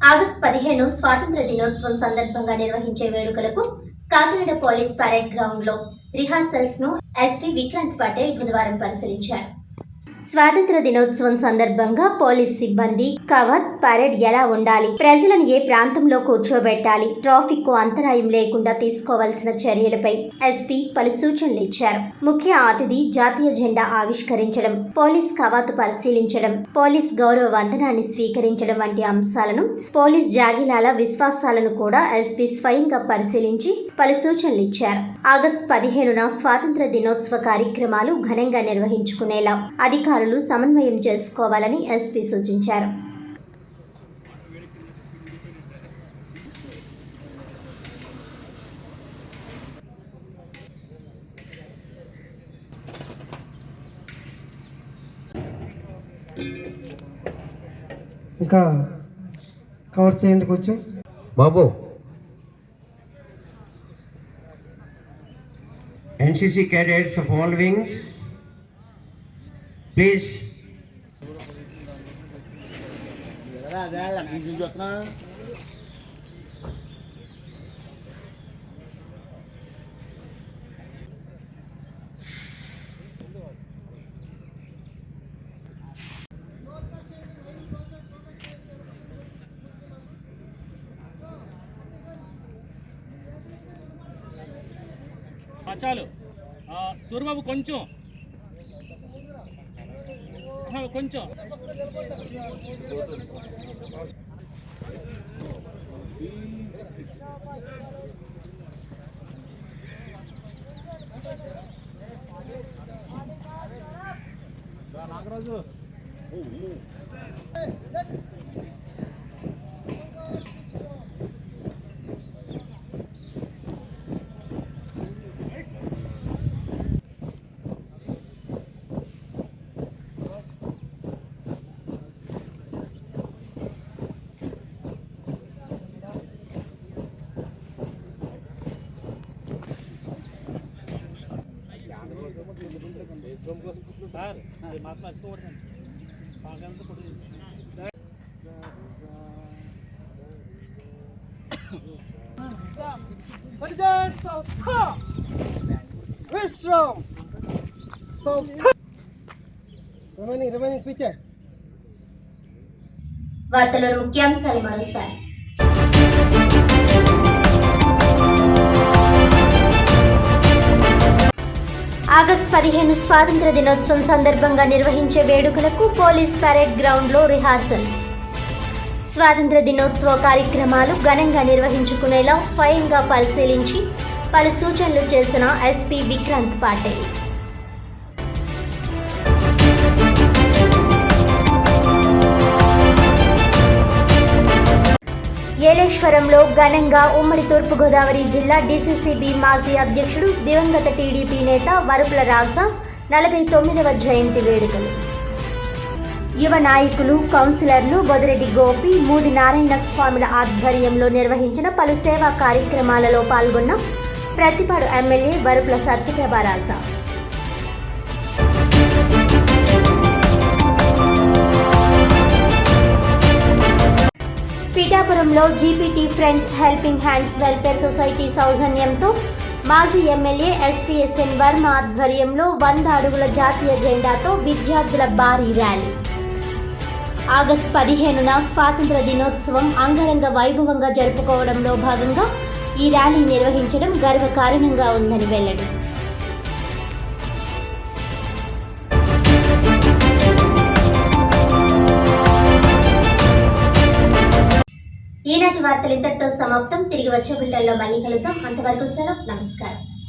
August పదిహేను స్వాతంత్ర దినోత్సవం సందర్భంగా నిర్వహించే వేడుకలకు కాకినాడ పోలీస్ పరేడ్ గ్రౌండ్లో రిహార్సల్స్ను ఎస్పీ విక్రాంత్ పటేల్ బుధవారం పరిశీలించారు. స్వాతంత్ర దినోత్సవం సందర్భంగా పోలీస్ సిబ్బంది కవర్ పరేడ్ ఎలా ఉండాలి? ప్రజలను ఏ ప్రాంతంలో కూర్చోబెట్టాలి? ట్రాఫిక్కు అంతరాయం లేకుండా తీసుకోవాల్సిన చర్యలపై ఎస్పీ పలు సూచనలు ఇచ్చారు. ముఖ్య అతిథి జాతీయ జెండా ఆవిష్కరించడం పోలీస్ కవాతు పరిశీలించడం పోలీస్ గౌరవ వందనాన్ని స్వీకరించడం వంటి అంశాలను పోలీస్ జాగిలాల విశ్వాసాలను కూడా ఎస్పీ స్వయంగా పరిశీలించి పలు సూచనలు ఇచ్చారు. ఆగస్టు పదిహేనున స్వాతంత్ర దినోత్సవ కార్యక్రమాలు ఘనంగా నిర్వహించుకునేలా అధికారులు సమన్వయం చేసుకోవాలని ఎస్పీ సూచించారు. ఇంకా కవర్ చేయండి కొంచెం. బాబు. NCC cadets of all wings please. చాలు. సూర్యబాబు కొంచెం కొంచెం నాగరాజు సార్ అది మాకు మర్చిపోకూడదండి పాకంతా కొడుతుంది విశ్వం రిమైనింగ్ రిమైనింగ్ పిచ్చే వార్తలోని ముఖ్యాంశాలు మరోసారి ఆగస్టు పదిహేను స్వాతంత్ర దినోత్సవం సందర్భంగా నిర్వహించే వేడుకలకు పోలీస్ పరేడ్ గ్రౌండ్లో రిహార్సల్స్ స్వాతంత్ర దినోత్సవ కార్యక్రమాలు ఘనంగా నిర్వహించుకునేలా స్వయంగా పరిశీలించి పలు సూచనలు చేసిన ఎస్పీ విక్రాంత్ పాటిల్. ఏలేశ్వరంలో ఘనంగా ఉమ్మడి తూర్పుగోదావరి జిల్లా డీసీసీబీ మాజీ అధ్యక్షుడు దివంగత టీడీపీ నేత వరుపుల రాస నలభై తొమ్మిదవ జయంతి వేడుకలు. యువ నాయకులు కౌన్సిలర్లు బొదిరెడ్డి గోపి మూది నారాయణ స్వామిల ఆధ్వర్యంలో నిర్వహించిన పలు సేవా కార్యక్రమాలలో పాల్గొన్న Prathipadu MLA Varupula Satyaprabharaja పీఠాపురంలో GPT friends helping hands welfare society సౌజన్యంతో మాజీ ఎమ్మెల్యే ఎస్పీఎస్ఎన్ వర్మ ఆధ్వర్యంలో వంద అడుగుల జాతీయ జెండాతో విద్యార్థుల భారీ ర్యాలీ. ఆగస్టు పదిహేనున స్వాతంత్ర దినోత్సవం అంగరంగ వైభవంగా జరుపుకోవడంలో భాగంగా ఈ ర్యాలీ నిర్వహించడం గర్వకారణంగా ఉందని వెల్లడి. వార్తలు ఇంతటితో సమాప్తం. తిరిగి వచ్చే బిల్టల్లో మళ్ళీ కలుద్దాం. అంతవరకు సెలవు. నమస్కారం.